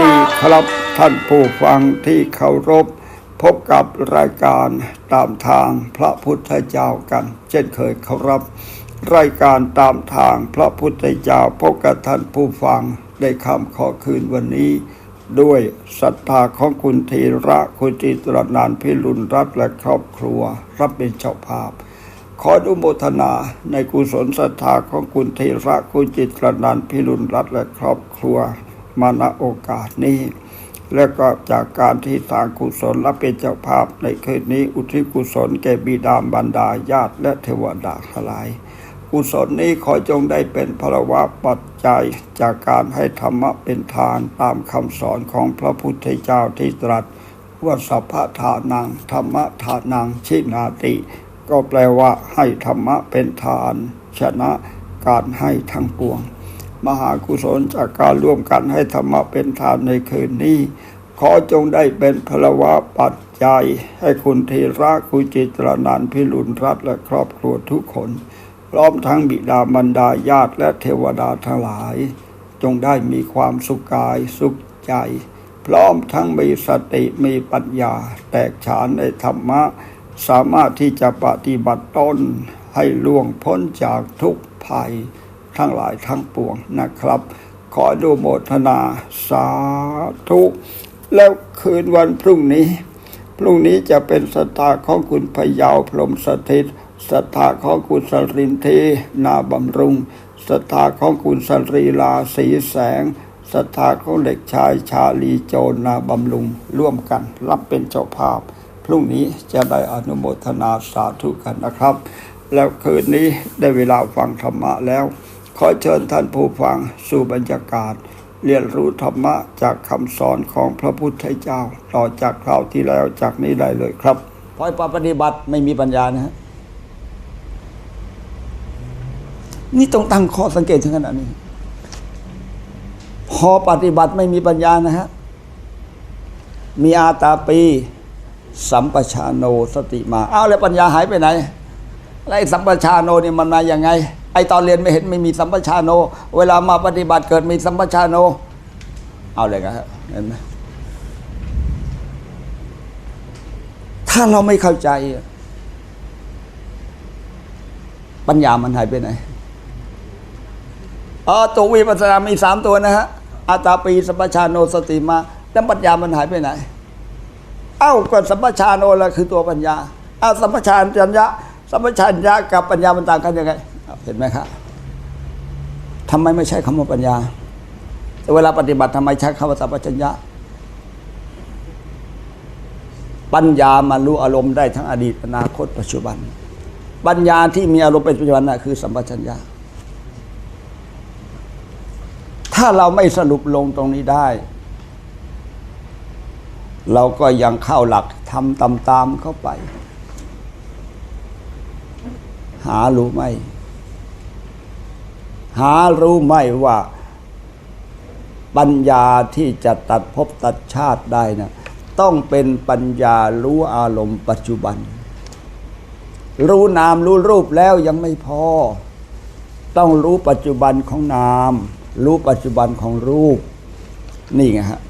ดีครับท่านผู้ฟังที่เคารพ พบกับรายการตามทางพระพุทธเจ้ากัน เช่นเคยครับ รายการตามทางพระพุทธเจ้าพบกับท่านผู้ฟังได้คำขอคืนวันนี้ ด้วยศรัทธาของคุณธีระคุณจิตรนานพิรุณรัตและครอบครัว รับเป็นเจ้าภาพขออนุโมทนาในกุศลศรัทธาของคุณธีระคุณจิตรนันพิรุณรัตและครอบครัว มาณโอกาสนี้ และก็จากการที่สร้างกุศลและเป็นเจ้าภาพในคืนนี้ อุทิศกุศลแก่บิดามบรรดาญาติและเทวดาทั้งหลายกุศลนี้ขอจงได้เป็นพลวะปัจจัยจากการให้ธรรมะเป็นทานตามคำสอนของพระพุทธเจ้าที่ตรัสว่าสัพพะทานังธรรมะทานังชินาติ ก็แปลว่าให้ธรรมะเป็นทาน ชนะการให้ทั้งปวง มหากุศลจากการร่วมกันให้ธรรมะเป็นทานในคืนนี้ ขอจงได้เป็นพลวะปัจจัย ให้คุณธีระคุณจิตรนันพิรุณรัตและครอบครัวทุกคน พร้อมทั้งบิดาบรรดาญาติและเทวดาทั้งหลาย จงได้มีความสุขกายสุขใจ พร้อมทั้งมีสติมีปัญญา แตกฉานในธรรมะ สามารถที่จะปฏิบัติตนให้ล่วงพ้นจากทุกภัย ทั้งหลายทั้งปวงนะครับ ขอดูโมทนาสาธุแล้วคืนวันพรุ่งนี้ พรุ่งนี้จะเป็นสตาของคุณพยาวพรมสถิตสตาของคุณสรินเทนาบำรุงสตาของคุณสรีลาสีแสงสตาของเด็กชายชาลีโจรนาบำรุงร่วมกันรับเป็นเจ้าภาพ พรุ่งนี้จะได้อนุโมทนาสาธุกันนะครับ แล้วคืนนี้ได้เวลาฟังธรรมะแล้ว ขอเชิญท่านผู้ฟังสู่บรรยากาศ เรียนรู้ธรรมะจากคำสอนของพระพุทธเจ้า ต่อจากคราวที่แล้วจากนี้ได้เลยครับพอปฏิบัติไม่มีปัญญานะฮะนี่ต้องตั้งข้อสังเกตถึงขนาดนี้ พอปฏิบัติไม่มีปัญญานะฮะ มีอาตาปี สัมปชาโนสติมา เอาแล้วปัญญาหายไปไหน แล้วไอ้สัมปชาโนนี่มันมาอย่างไง ไอตอนเรียนไม่เห็นไม่มีสัมปชาโน เวลามาปฏิบัติเกิดมีสัมปชาโน เอาเลยครับเห็นไหมถ้าเราไม่เข้าใจ ปัญญามันหายไปไหนเออตัววิปัสสนามีสามตัวนะฮะอาตาปีสัมปชาโนสติมาแล้วปัญญามันหายไปไหน เอ้าก็สัมปชาโนละคือตัวปัญญา เอ้าสัมปชานจัญญะสัมปชัญญะกับปัญญามันต่างกันยังไง เห็นไหมครับทำไมไม่ใช้คำว่าปัญญา เวลาปฏิบัติทำไมใช้คำว่าสัมปชัญญะ ปัญญามารู้อารมณ์ได้ทั้งอดีตอนาคต ปัจจุบัน ปัญญาที่มีอารมณ์เป็นปัจจุบันน่ะคือสัมปชัญญะ ถ้าเราไม่สรุปลงตรงนี้ได้ เราก็ยังเข้าหลักทำตามๆเข้าไป หารู้ไหม หารู้ไหมว่าปัญญาที่จะตัดภพตัดชาติได้นะต้องเป็นปัญญารู้อารมณ์ปัจจุบัน รู้นามรู้รูปแล้วยังไม่พอ ต้องรู้ปัจจุบันของนาม รู้ปัจจุบันของรูป นี่ไงฮะ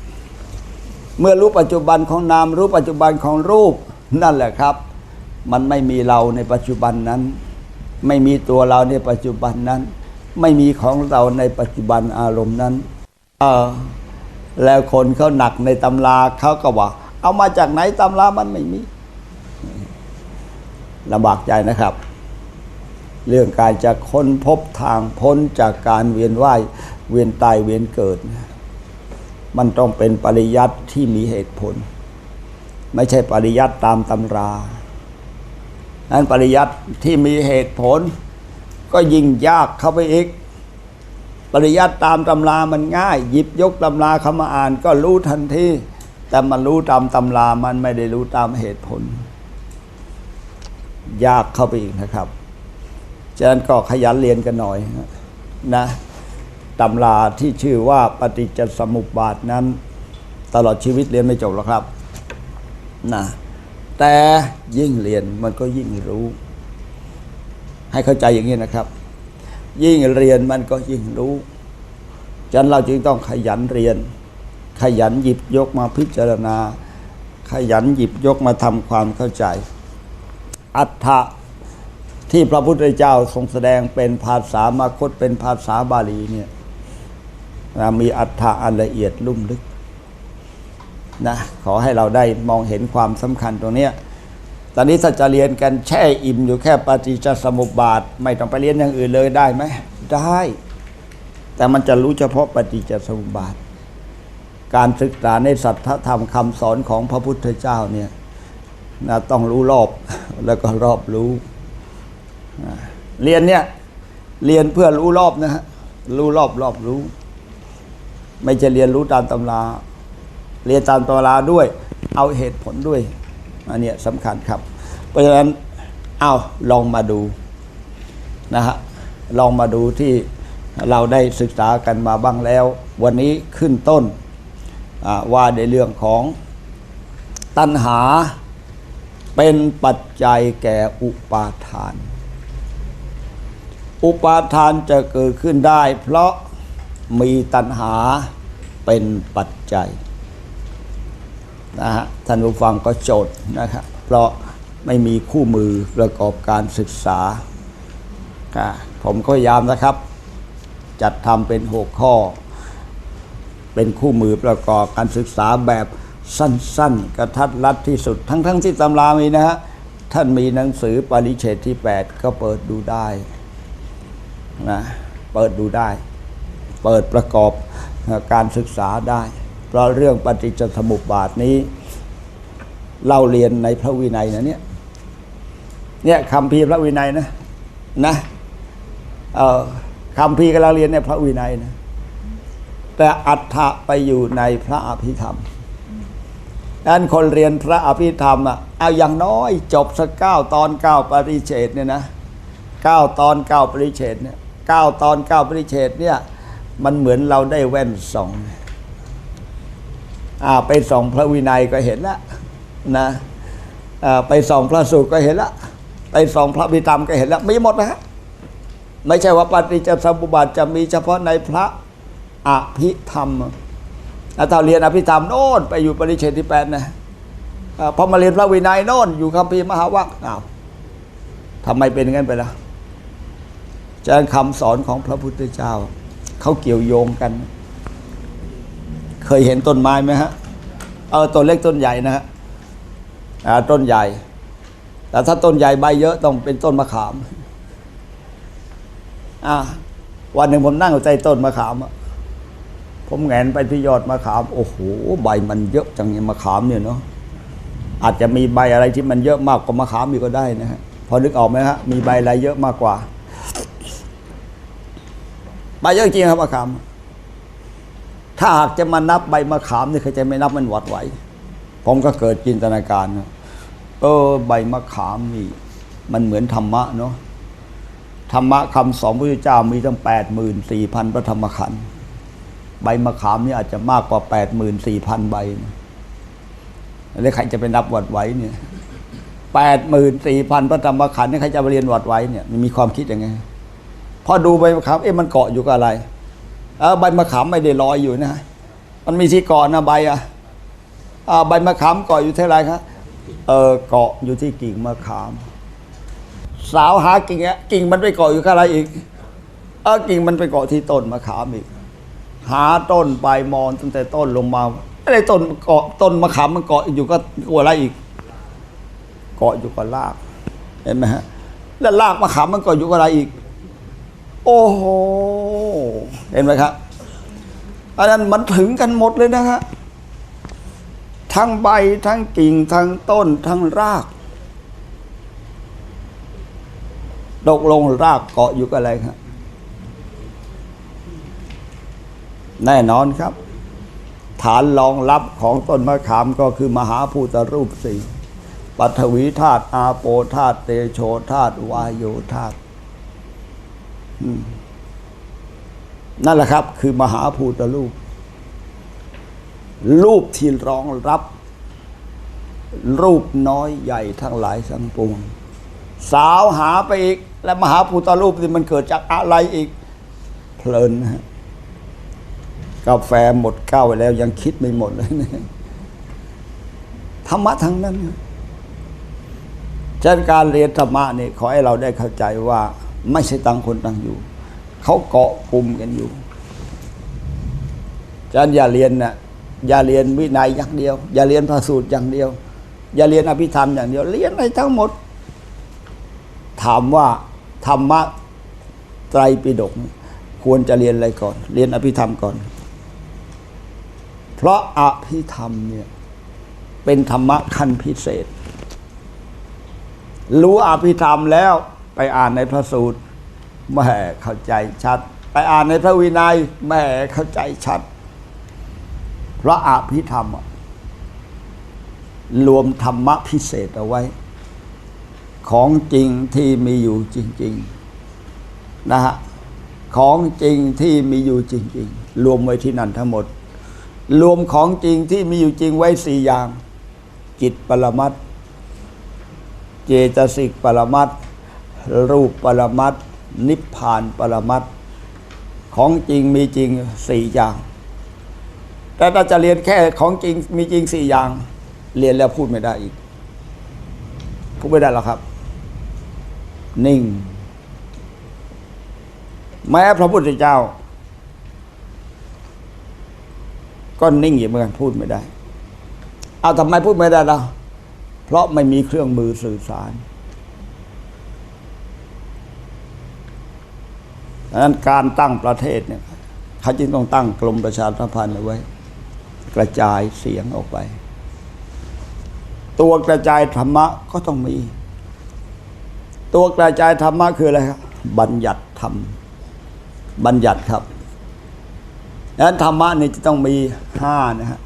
เมื่อรู้ปัจจุบันของนาม รู้ปัจจุบันของรูปนั่นแหละครับ มันไม่มีเราในปัจจุบันนั้น ไม่มีตัวเราในปัจจุบันนั้น ไม่มีของเราในปัจจุบันอารมณ์นั้นเออแล้วคนเขาหนักในตำราเขาก็ว่า เอามาจากไหนตำรามันไม่มีลำบากใจนะครับ เรื่องการจะค้นพบทางพ้นจากการเวียนว่ายเวียนตายเวียนเกิด มันต้องเป็นปริยัติที่มีเหตุผล ไม่ใช่ปริยัติตามตำรานั้นปริยัติที่มีเหตุผล ก็ยิ่งยากเข้าไปอีก ปริยัติตามตำรามันง่าย หยิบยกตำราเข้ามาอ่านก็รู้ทันทีแต่มันรู้ตามตำรามันไม่ได้รู้ตามเหตุผล ยากเข้าไปอีกนะครับฉะนั้นก็ขยันเรียนกันหน่อยนะตำราที่ชื่อว่าปฏิจจสมุปบาทนั้น ตลอดชีวิตเรียนไม่จบหรอกครับนะแต่ยิ่งเรียนมันก็ยิ่งรู้ ให้เข้าใจอย่างนี้นะครับ ยิ่งเรียนมันก็ยิ่งรู้ฉะนั้นเราจึงต้องขยันเรียน ขยันหยิบยกมาพิจารณา ขยันหยิบยกมาทำความเข้าใจ อัฏฐะที่พระพุทธเจ้าทรงแสดงเป็นภาษามาคตเป็นภาษาบาลีเนี่ยมีอัฏฐะอันละเอียดลุ่มลึกนะขอให้เราได้มองเห็นความสำคัญตรงนี้ ตอนนี้ถ้าจะเรียนกันแช่อิ่มอยู่แค่ปฏิจจสมุปบาท ไม่ต้องไปเรียนอย่างอื่นเลยได้ไหมได้ แต่มันจะรู้เฉพาะปฏิจจสมุปบาท การศึกษาในสัทธธรรมคำสอนของพระพุทธเจ้าเนี่ยนะต้องรู้รอบแล้วก็รอบรู้ เรียนเนี่ยเรียนเพื่อรู้รอบนะฮะรู้รอบรอบรู้ ไม่จะเรียนรู้ตามตำรา เรียนตามตำราด้วย เอาเหตุผลด้วย อันเนี้ยสำคัญครับ เพราะฉะนั้นเอาลองมาดูนะฮะลองมาดูที่เราได้ศึกษากันมาบ้างแล้ว วันนี้ขึ้นต้นว่าในเรื่องของตัณหาเป็นปัจจัยแก่อุปาทาน อุปาทานจะเกิดขึ้นได้ เพราะมีตัณหาเป็นปัจจัย นะฮะท่านผู้ฟังก็โจทย์นะครับเพราะไม่มีคู่มือประกอบการศึกษา ผมก็พยายามนะครับ จัดทำเป็นหกข้อ เป็นคู่มือประกอบการศึกษาแบบสั้นๆ กระทัดรัดที่สุด ทั้งๆที่ตำรามีนะฮะท่านมีหนังสือปริเฉดที่ 8 ก็เปิดดูได้นะเปิดดูได้ เปิดประกอบการศึกษาได้ เพราะเรื่องปฏิจจสมุปบาทนี้เราเรียนในพระวินัยนะเนี่ยเนี่ยคำพีพระวินัยนะนะเอ่อคำพีกำลังเรียนในพระวินัยนะแต่อัฏฐะไปอยู่ในพระอภิธรรมดังนั้นคนเรียนพระอภิธรรมอะเอาอย่างน้อยจบสักเก้าตอนเก้าปริเฉดเนี่ยนะเก้าตอนเก้าปริเฉดเนี่ยเก้าตอนเก้าปริเฉดเนี่ยมันเหมือนเราได้แว่นสองอ่า ไปส่องพระวินัยก็เห็นแล้วนะไปส่องพระสูตรก็เห็นแล้วไปส่องพระพิธรรมก็เห็นแล้วมีหมดนะฮะไม่ใช่ว่าปฏิจจสมุปบาทจะมีเฉพาะในพระอภิธรรมแล้วถ้าเรียนอภิธรรมโน่นไปอยู่ปริเฉดที่แปดนะพอมาเรียนพระวินัยโน่นอยู่คัมภีมหาวัคอ้าวทำไมเป็นงั้นไปล่ะจะคำสอนของพระพุทธเจ้า เขาเกี่ยวโยงกัน เคยเห็นต้นไม้ไหมฮะ เออต้นเล็กต้นใหญ่นะฮะต้นใหญ่ แต่ถ้าต้นใหญ่ใบเยอะต้องเป็นต้นมะขาม อ่าวันหนึ่งผมนั่งอยู่ใต้ต้นมะขามอะผมแงนไปที่ยอดมะขาม โอ้โห ใบมันเยอะจังเนี่ยมะขามเนี่ยเนาะ อาจจะมีใบอะไรที่มันเยอะมากกว่ามะขามอีกก็ได้นะฮะ พอนึกออกไหมฮะ มีใบอะไรเยอะมากกว่า ใบเยอะจริงครับมะขาม ถ้าหากจะมานับใบมะขามนี่ยใครจะไม่นับมันหวัดไหว ผมก็เกิดจินตนาการนะเออใบมะขามนี่ มันเหมือนธรรมะเนาะธรรมะคำสอนพระพุทธเจ้ามีตั้งแปดหมื่นสี่พันพระธรรมขันธ์ใบมะขามนี่อาจจะมากกว่าแปดหมื่นสี่พันใบนะแล้วใครจะไปนับหวัดไหวเนี่ยแปดหมื่นสี่พันพระธรรมขันธ์นี่ใครจะไปเรียนหวัดไหวเนี่ยมันมีความคิดยังไงพอดูใบมะขามเอ๊ะมันเกาะอยู่กับอะไร ใบมะขามไม่ได้ลอยอยู่นะ มันมีที่เกาะนะใบอะใบมะขามเกาะอยู่ที่อะไรครับเออเกาะอยู่ที่กิ่งมะขาม สาวหากิ่งอะกิ่งมันไปเกาะอยู่กับอะไรอีกเออกิ่งมันไปเกาะที่ต้นมะขามอีก หาต้นใบมอนตั้งแต่ต้นลงมาอะไรต้นเกาะต้นมะขามมันเกาะอยู่ก็กลัวอะไรอีก เกาะอยู่กับราก เห็นไหมฮะ แล้วรากมะขามมันเกาะอยู่กับอะไรอีก อ้โห เห็นไหมครับ อันนั้นมันถึงกันหมดเลยนะฮะทั้งใบทั้งกิ่งทั้งต้นทั้งรากตกลงรากเกาะอยู่กับอะไรครับ แน่นอนครับ ฐานรองรับของต้นมะขามก็คือมหาภูตรูปสี่ปัทวีธาตุอาโปธาตุเตโชธาตุวายโยธาตุ นั่นแหละครับ คือมหาภูตรูป รูปที่รองรับ รูปน้อยใหญ่ทั้งหลายทั้งปวงสาวหาไปอีก และมหาภูตรูปนี่มันเกิดจากอะไรอีก เพลินนะฮะกาแฟหมดแก้วไปแล้วยังคิดไม่หมดเลยธรรมะทั้งนั้นฉะนั้นการเรียนธรรมะนี่ขอให้เราได้เข้าใจว่า ไม่ใช่ต่างคนต่างอยู่ เขาเกาะกลุ่มกันอยู่ฉะนั้นอย่าเรียนนะอย่าเรียนวินัยอย่างเดียว อย่าเรียนพระสูตรอย่างเดียว อย่าเรียนอภิธรรมอย่างเดียว เรียนอะไรทั้งหมด ถามว่าธรรมะไตรปิฎกควรจะเรียนอะไรก่อน เรียนอภิธรรมก่อน เพราะอภิธรรมเนี่ยเป็นธรรมะขั้นพิเศษ รู้อภิธรรมแล้ว ไปอ่านในพระสูตรแม่เข้าใจชัด ไปอ่านในพระวินัยแม่เข้าใจชัด พระอภิธรรม รวมธรรมะพิเศษเอาไว้ ของจริงที่มีอยู่จริง ๆ นะฮะของจริงที่มีอยู่จริง ๆ รวมไว้ที่นั่นทั้งหมด รวมของจริงที่มีอยู่จริงไว้สี่อย่าง จิตปรมัตเจตสิกปรมัตถ์ รูปปรมัตนิพพานปรมัตของจริงมีจริงสี่อย่าง แต่ถ้าจะเรียนแค่ของจริงมีจริงสี่อย่าง เรียนแล้วพูดไม่ได้อีก พูดไม่ได้หรอกครับ นิ่ง แม้พระพุทธเจ้า ก็นิ่งอยู่เหมือนกันพูดไม่ได้ เอาทำไมพูดไม่ได้ล่ะเพราะไม่มีเครื่องมือสื่อสาร ดังนั้นการตั้งประเทศเนี่ยเขาจึงต้องตั้งกรมประชาสัมพันธ์เอาไว้ กระจายเสียงออกไป ตัวกระจายธรรมะก็ต้องมี ตัวกระจายธรรมะคืออะไรครับบัญญัติธรรม บัญญัติครับดังนั้นธรรมะนี่จะต้องมีห้านะฮะ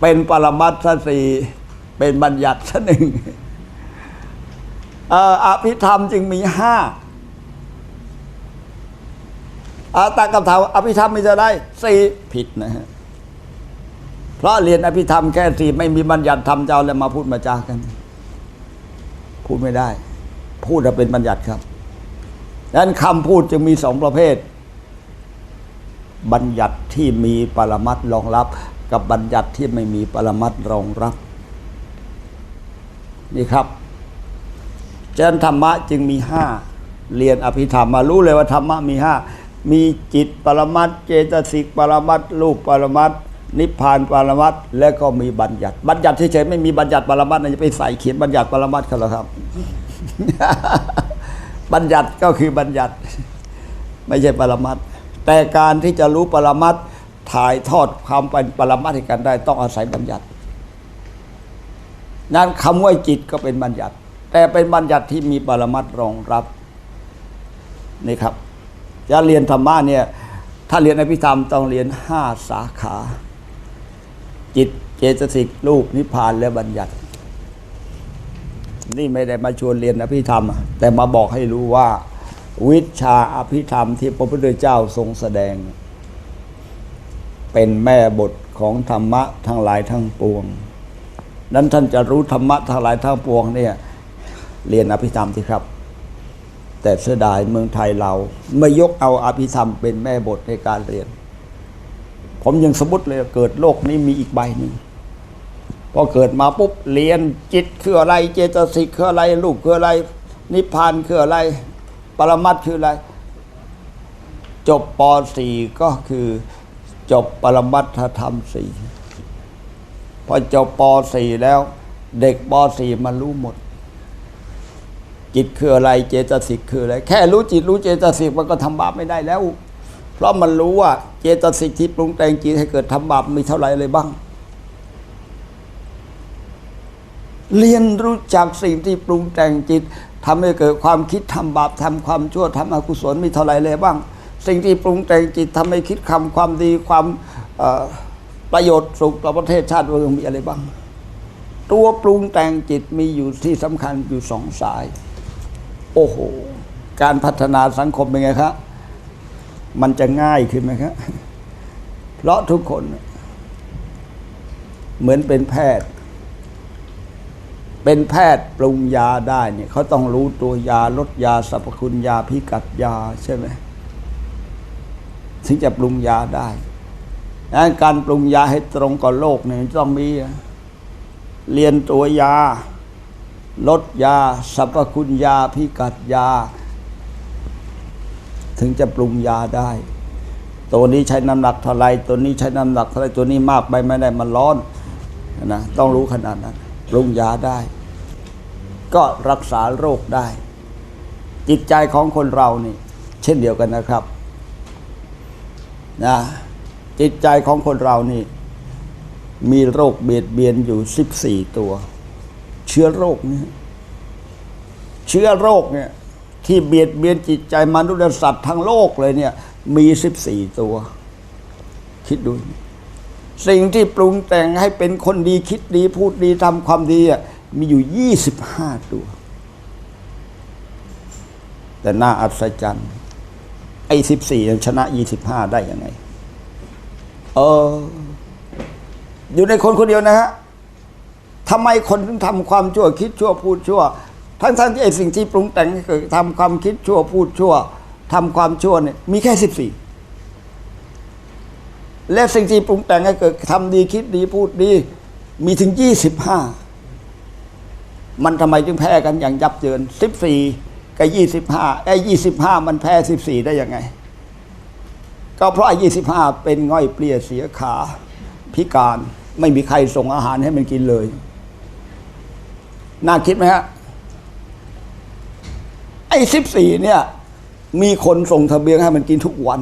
เป็นปรมัตถสีเป็นบัญญัติซะหนึ่งเอ่ออภิธรรมจึงมีห้า อาตากรรมถามว่าอภิธรรมมีจะได้สี่ผิดนะฮะเพราะเรียนอภิธรรมแค่สี่ไม่มีบัญญัติธรรมจะเอาอะไรมาพูดมาจากัน พูดไม่ได้ พูดจะเป็นบัญญัติครับดังนั้นคำพูดจึงมีสองประเภท บัญญัติที่มีปรมัตรองรับ กับบัญญัติที่ไม่มีปรมัตรองรับ นี่ครับฉะนั้นธรรมะจึงมีห้าเรียนอภิธรรมมารู้เลยว่าธรรมะมีห้า มีจิตปรมัตเจตสิกปรมัตรูปปรมัตนิพพานปรมัตและก็มีบัญญัติ บัญญัติเฉยๆไม่มีบัญญัติปรมัตถ์นะจะไปใส่เขียนบัญญัติปรมัตเขาหรอครับ บัญญัติก็คือบัญญัติ ไม่ใช่ปรมัตแต่การที่จะรู้ปรมัตถ่ายทอดความเป็นปรมัตให้กันได้ ต้องอาศัยบัญญัติ นั้นคำว่าจิตก็เป็นบัญญัติ แต่เป็นบัญญัติที่มีปรมัตรองรับนี่ครับ จะเรียนธรรมะเนี่ยถ้าเรียนอภิธรรมต้องเรียนห้าสาขา จิตเจตสิกรูปนิพพานและบัญญัติ นี่ไม่ได้มาชวนเรียนอภิธรรม แต่มาบอกให้รู้ว่า วิชาอภิธรรมที่พระพุทธเจ้าทรงแสดง เป็นแม่บทของธรรมะทั้งหลายทั้งปวง นั้นท่านจะรู้ธรรมะทั้งหลายทั้งปวงเนี่ยเรียนอภิธรรมสิครับ แต่เสียดายเมืองไทยเรา ไม่ยกเอาอภิธรรมเป็นแม่บทในการเรียน ผมยังสมมติเลยเกิดโลกนี้มีอีกใบหนึ่งพอเกิดมาปุ๊บเรียนจิตคืออะไร เจตสิกคืออะไรรูปคืออะไร นิพพานคืออะไร ปรมัตคืออะไร จบป .4 ก็คือจบปรมัตถธรรมสี่พอจบป .4 แล้ว เด็กป .4 มันรู้หมด จิตคืออะไรเจตสิกคืออะไรแค่รู้จิตรู้เจตสิกมันก็ทำบาปไม่ได้แล้ว เพราะมันรู้ว่าเจตสิกที่ปรุงแต่งจิตให้เกิดทำบาปมีเท่าไหร่เลยบ้าง เรียนรู้จักสิ่งที่ปรุงแต่งจิตทำให้เกิดความคิดทำบาปทำความชั่วทำอกุศลมีเท่าไหร่เลยบ้าง สิ่งที่ปรุงแต่งจิตทำให้คิดคำความดีความประโยชน์สุขต่อประเทศชาติเมืองมีอะไรบ้าง ตัวปรุงแต่งจิตมีอยู่ที่สำคัญอยู่สองสาย โอ้โห การพัฒนาสังคมเป็นไงครับมันจะง่ายขึ้นไหมครับเพราะทุกคน เหมือนเป็นแพทย์ เป็นแพทย์ปรุงยาได้เนี่ยเขาต้องรู้ตัวยาลดยาสรรพคุณยาพิกัดยาใช่ไหมถึงจะปรุงยาได้การปรุงยาให้ตรงกับโลกเนี่ยต้องมีเรียนตัวยา ลดยาสรรพคุณยาพิกัดยา ถึงจะปรุงยาได้ ตัวนี้ใช้น้ำหนักเท่าไรตัวนี้ใช้น้ำหนักเท่าไรตัวนี้มากไปไม่ได้มันร้อนนะต้องรู้ขนาดนั้นปรุงยาได้ ก็รักษาโรคได้ จิตใจของคนเรานี่ เช่นเดียวกันนะครับนะจิตใจของคนเรานี่ มีโรคเบียดเบียนอยู่สิบสี่ตัว เชื้อโรคนี่เชื้อโรคเนี่ย ที่เบียดเบียนจิตใจมนุษย์และสัตว์ทั้งโลกเลยเนี่ย มีสิบสี่ตัว คิดดู สิ่งที่ปรุงแต่งให้เป็นคนดีคิดดีพูดดีทำความดีอะมีอยู่ยี่สิบห้าตัว แต่น่าอัศจรรย์ไอ้สิบสี่ชนะยี่สิบห้าได้ยังไง เออ อยู่ในคนคนเดียวนะฮะ ทำไมคนถึงทำความชั่วคิดชั่วพูดชั่ว ทั้งทั้งที่ไอ้สิ่งที่ปรุงแต่งให้เกิดทำความคิดชั่วพูดชั่วทำความชั่วเนี่ยมีแค่สิบสี่และสิ่งที่ปรุงแต่งให้เกิดทำดีคิดดีพูดดี มีถึงยี่สิบห้ามันทำไมจึงแพ้กันอย่างยับเยินสิบสี่กับยี่สิบห้าไอ้ยี่สิบห้ามันแพ้สิบสี่ได้ยังไง ก็เพราะไอ้ยี่สิบห้าเป็นง่อยเปลี่ยเสียขา พิการไม่มีใครส่งอาหารให้มันกินเลย น่าคิดไหมฮะ ไอ้สิบสี่เนี่ย มีคนส่งทะเบียนให้มันกินทุกวัน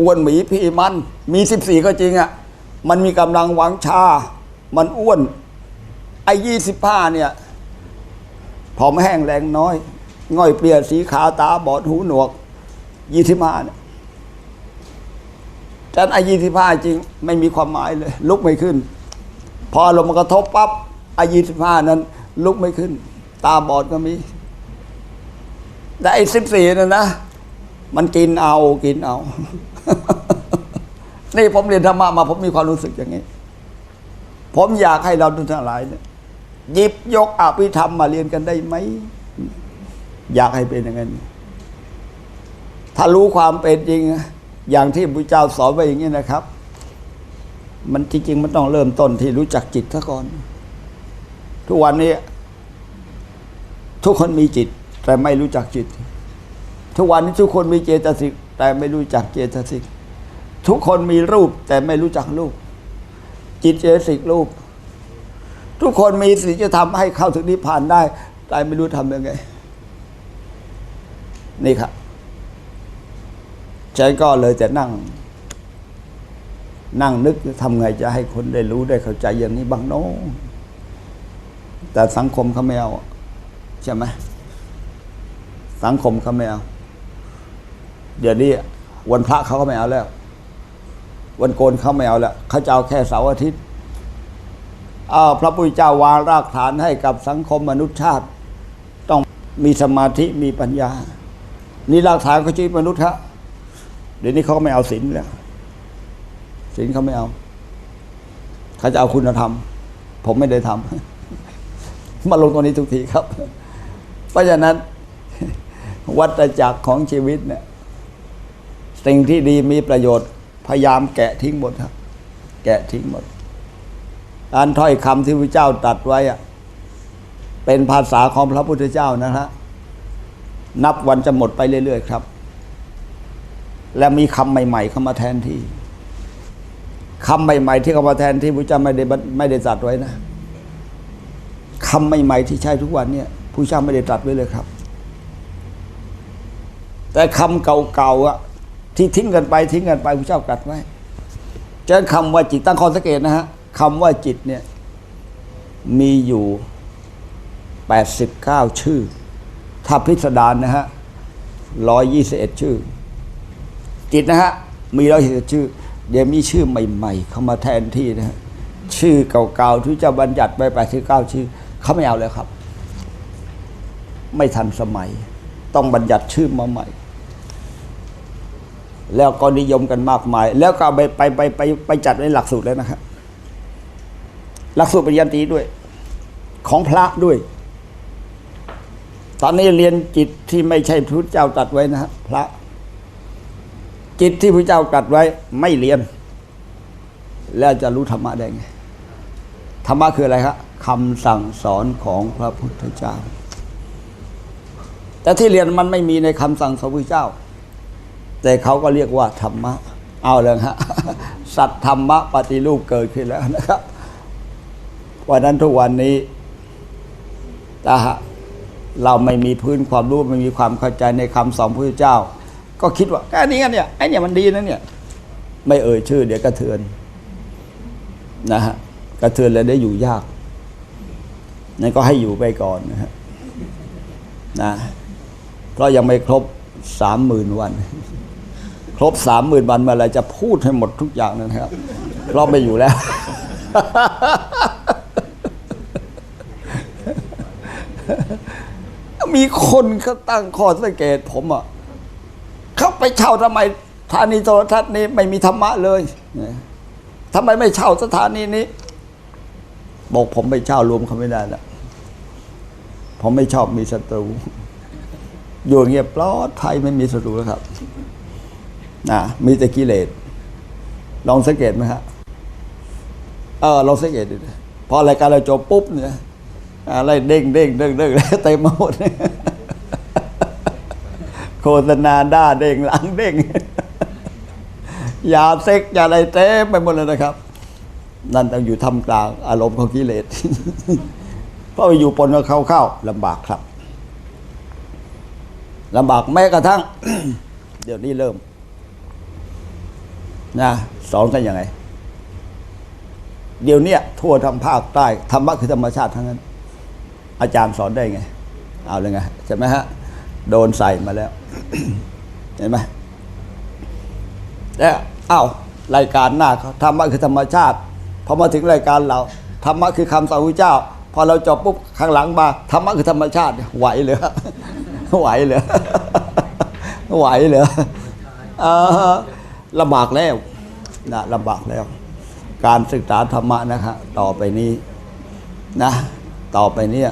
อ้วนหมีพี่มัน มีสิบสี่ก็จริงอะ่ะ มันมีกำลังวังชา มันอ้วน ไอ้ยี่สิบห้าเนี่ยผอมแห้งแรงน้อย ง่อยเปลี่ยสีขาตาบอดหูหนวกยี่สิบห้าเนี่ยแต่ไอ้ยี่สิบห้าจริง ไม่มีความหมายเลย ลุกไม่ขึ้น พอลมมันกระทบปั๊บไอ้ยี่สิบห้านั้น ลุกไม่ขึ้น ตาบอดก็มี แต่ไอ้สิบสี่นั่นนะ มันกินเอากินเอา นี่ผมเรียนธรรมะมา ผมมีความรู้สึกอย่างนี้ ผมอยากให้เราทุกทั้งหลายเนี่ยหยิบยกอภิธรรมมาเรียนกันได้ไหม อยากให้เป็นอย่างนั้นถ้ารู้ความเป็นจริง อย่างที่พระเจ้าสอนไว้อย่างนี้นะครับ มันจริงๆมันต้องเริ่มต้นที่รู้จักจิตซะก่อน ทุกวันนี้ ทุกคนมีจิต แต่ไม่รู้จักจิต ทุกวันนี้ทุกคนมีเจตสิกแต่ไม่รู้จักเจตสิกทุกคนมีรูปแต่ไม่รู้จักรูป จิตเจตสิกรูป ทุกคนมีสิ่งจะทำให้เข้าถึงนิพพานได้ แต่ไม่รู้ทำยังไง นี่ครับฉันก็เลยจะนั่ง นั่งนึกทำไงจะให้คนได้รู้ได้เข้าใจอย่างนี้บ้างโน้ แต่สังคมเขาไม่เอาใช่ไหมสังคมเขาไม่เอา เดี๋ยวนี้วันพระเขาก็ไม่เอาแล้ว วันโกนเขาไม่เอาแล้วเขาจะเอาแค่เสาร์อาทิตย์เอาพระพุทธเจ้าวางรากฐานให้กับสังคมมนุษยชาติ ต้องมีสมาธิมีปัญญา นี่รากฐานของชีวิตมนุษย์ครับเดี๋ยวนี้เขาไม่เอาศีลแล้วศีลเขาไม่เอาเขาจะเอาคุณธรรม ผมไม่ได้ทำ มาลงตรงนี้ทุกทีครับ เพราะฉะนั้น วัฏจักรของชีวิตเนี่ย สิ่งที่ดีมีประโยชน์ พยายามแกะทิ้งหมดครับ แกะทิ้งหมดอันถ้อยคำที่พระเจ้าตรัสไว้อะเป็นภาษาของพระพุทธเจ้านะฮะนับวันจะหมดไปเรื่อยๆครับ และมีคำใหม่ ๆ เข้ามาแทนที่คำใหม่ ๆ ที่เข้ามาแทนที่พระเจ้าไม่ได้ไม่ได้ตรัสไว้นะ คำใหม่ๆที่ใช้ทุกวันเนี่ยพระเจ้าไม่ได้ตรัสไว้เลยครับ แต่คำเก่าๆอะที่ทิ้งกันไปทิ้งกันไปพระเจ้าตรัสไว้ฉะนั้นคำว่าจิตตั้งข้อสังเกตนะฮะคำว่าจิตเนี่ยมีอยู่แปดสิบเก้าชื่อ ถ้าพิสดารนะฮะร้อยยี่สิบเอ็ดชื่อ จิตนะฮะมีร้อยยี่สิบชื่อ เดี๋ยวมีชื่อใหม่ ๆ เข้ามาแทนที่นะฮะชื่อเก่าๆที่จะบัญญัติไปแปดสิบเก้าชื่อ เขาไม่เอาแล้วครับ ไม่ทันสมัย ต้องบัญญัติชื่อมาใหม่ แล้วก็นิยมกันมากมาย แล้วก็ไปไปไปไปไปจัดในหลักสูตรแล้วนะครับหลักสูตรปริญญาตรีด้วย ของพระด้วย ตอนนี้เรียนจิตที่ไม่ใช่พระเจ้าตัดไว้นะฮะพระ จิตที่พระเจ้ากัดไว้ไม่เรียน แล้วจะรู้ธรรมะได้ไงธรรมะคืออะไรครับ คำสั่งสอนของพระพุทธเจ้า แต่ที่เรียนมันไม่มีในคำสั่งสอนพระเจ้า แต่เขาก็เรียกว่าธรรมะ เอาเลยฮะ สัตธรรมะปฏิรูปเกิดขึ้นแล้วนะครับวันนั้นทุกวันนี้ถ้าหากเราไม่มีพื้นความรู้ไม่มีความเข้าใจในคำสอนพระพุทธเจ้า ก็คิดว่าแค่นี้กันเนี่ยไอ้เนี่ยมันดีนะเนี่ย ไม่เอ่ยชื่อ เดี๋ยวกระเทือนนะฮะกระเทือนเลยได้อยู่ยาก นั่นก็ให้อยู่ไปก่อนนะฮะนะเพราะยังไม่ครบสามหมื่นวัน ครบสามหมื่นวันเมื่อไรจะพูดให้หมดทุกอย่างนะครับเพราะไม่อยู่แล้ว มีคนเขาตั้งข้อสังเกตผมอะเขาไปเช่าทำไมสถานีโทรทัศน์นี้ไม่มีธรรมะเลยทำไมไม่เช่าสถานีนี้ บอกผมไม่เช่ารวมเขาไม่ได้ล ผมไม่ชอบมีศัตรู อยู่เงียบปลอดภัยไม่มีศัตรูแล้วครับนะมีแต่กิเลสลองสังเกตไหมฮะเออลองสังเกตดูพอรายการเราจบปุ๊บเนี่ยอะไรเด้งเด้งเด้งเด้งเต็มหมดโฆษณาด้าเด้งหลังเด้งยาเซ็กยาอะไรเต็มไปหมดเลยนะครับ นั่นต้องอยู่ทำกลางอารมณ์ของกิเลส ราะไปอยู่ปนกับเขาเข้าลำบากครับลำบากแม้กระทั่ง เดี๋ยวนี้เริ่มนะสอนกันยังไง เดี๋ยวนี้ทั่วทางภาคใต้ธรรมะคือธรรมชาติทั้งนั้น อาจารย์สอนได้ไง เอาเลยไงใช่ไหมฮะ โดนใส่มาแล้ว เห็นไหมแล้วเอ้ารายการหน้าธรรมะคือธรรมชาติพอมาถึงรายการเราธรรมะคือคำสอนพระเจ้า อเราจบปุ๊บข้างหลังมาธรรมะคือธรรมชาติไหวเหรอไหวเหรอไหวเหรอเอลำบากแล้วนะลำบากแล้ว การศึกษาธรรมะนะครับต่อไปนี้นะต่อไปเนี้ย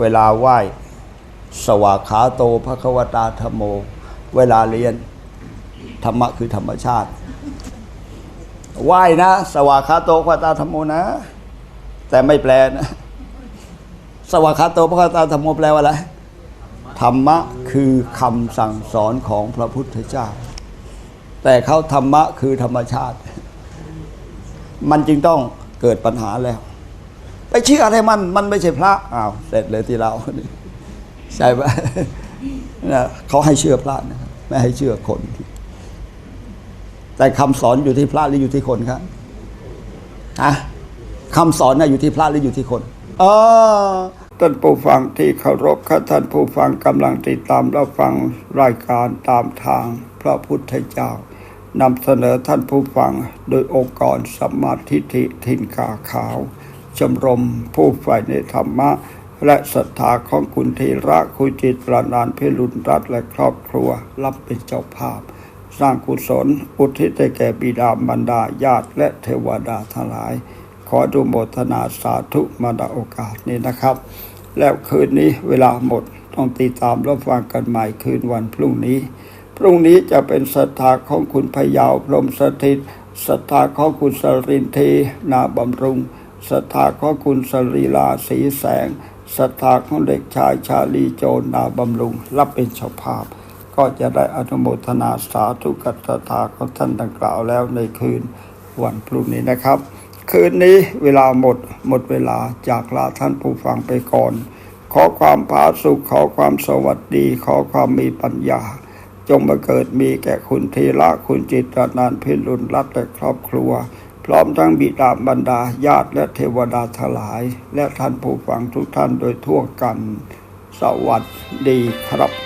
เวลาไหว้สวากขาโตพระควตาธรรมโม เวลาเรียนธรรมะคือธรรมชาติไหว้นะ สวากขาโตพระควตาธรรมโมนะ แต่ไม่แปลนะ สวากขาโตพระควตาธรรมโมแปลว่าอะไร ธรรมะคือคำสั่งสอนของพระพุทธเจ้า แต่เขาธรรมะคือธรรมชาติ มันจึงต้องเกิดปัญหาแล้ว ไปเชื่ออะไรมัน มันไม่ใช่พระ อ้าว เสร็จเลยที่เรา ใช่ปะนะเขาให้เชื่อพระนะไม่ให้เชื่อคน แต่คำสอนอยู่ที่พระหรืออยู่ที่คนครับฮะ คำสอนน่ะอยู่ที่พระหรืออยู่ที่คนเออท่านผู้ฟังที่เคารพครับท่านผู้ฟังกำลังติดตามรับฟังรายการตามทางพระพุทธเจ้านำเสนอท่านผู้ฟังโดยองค์กรสมาทิฏฐิทินกาขาวชมรมผู้ฝ่ายในธรรมะ และศรัทธาของคุณธีระคุจิตประนานพิรุณรัตและครอบครัว รับเป็นเจ้าภาพ สร้างกุศลอุทิศแก่บิดามารดาญาติและเทวดาทั้งหลาย ขอดูโมทนาสาธุมาดาโอกาสนี้นะครับ แล้วคืนนี้เวลาหมดต้องติดตามรับฟังกันใหม่คืนวันพรุ่งนี้ พรุ่งนี้จะเป็นศรัทธาของคุณพยาวพรมสถิตศรัทธาของคุณสรินเทนาบำรุงศรัทธาของคุณสรีลาสีแสงศรัทธาของเด็กชายชาลีโจนาบำรุง รับเป็นเจ้าภาพ ก็จะได้อนุโมทนาสาธุกับศรัทธาของท่านดังกล่าวแล้วในคืนวันพรุ่งนี้นะครับ คืนนี้เวลาหมดหมดเวลาจากลาท่านผู้ฟังไปก่อน ขอความผาสุขขอความสวัสดี ขอความมีปัญญา จงมาเกิดมีแก่คุณทีละคุณจิตนานพิรุณรัตน์และครอบครัว พร้อมทั้งบิดาบรรดาญาติและเทวดาทลาย และท่านผู้ฟังทุกท่านโดยทั่วกัน สวัสดีครับ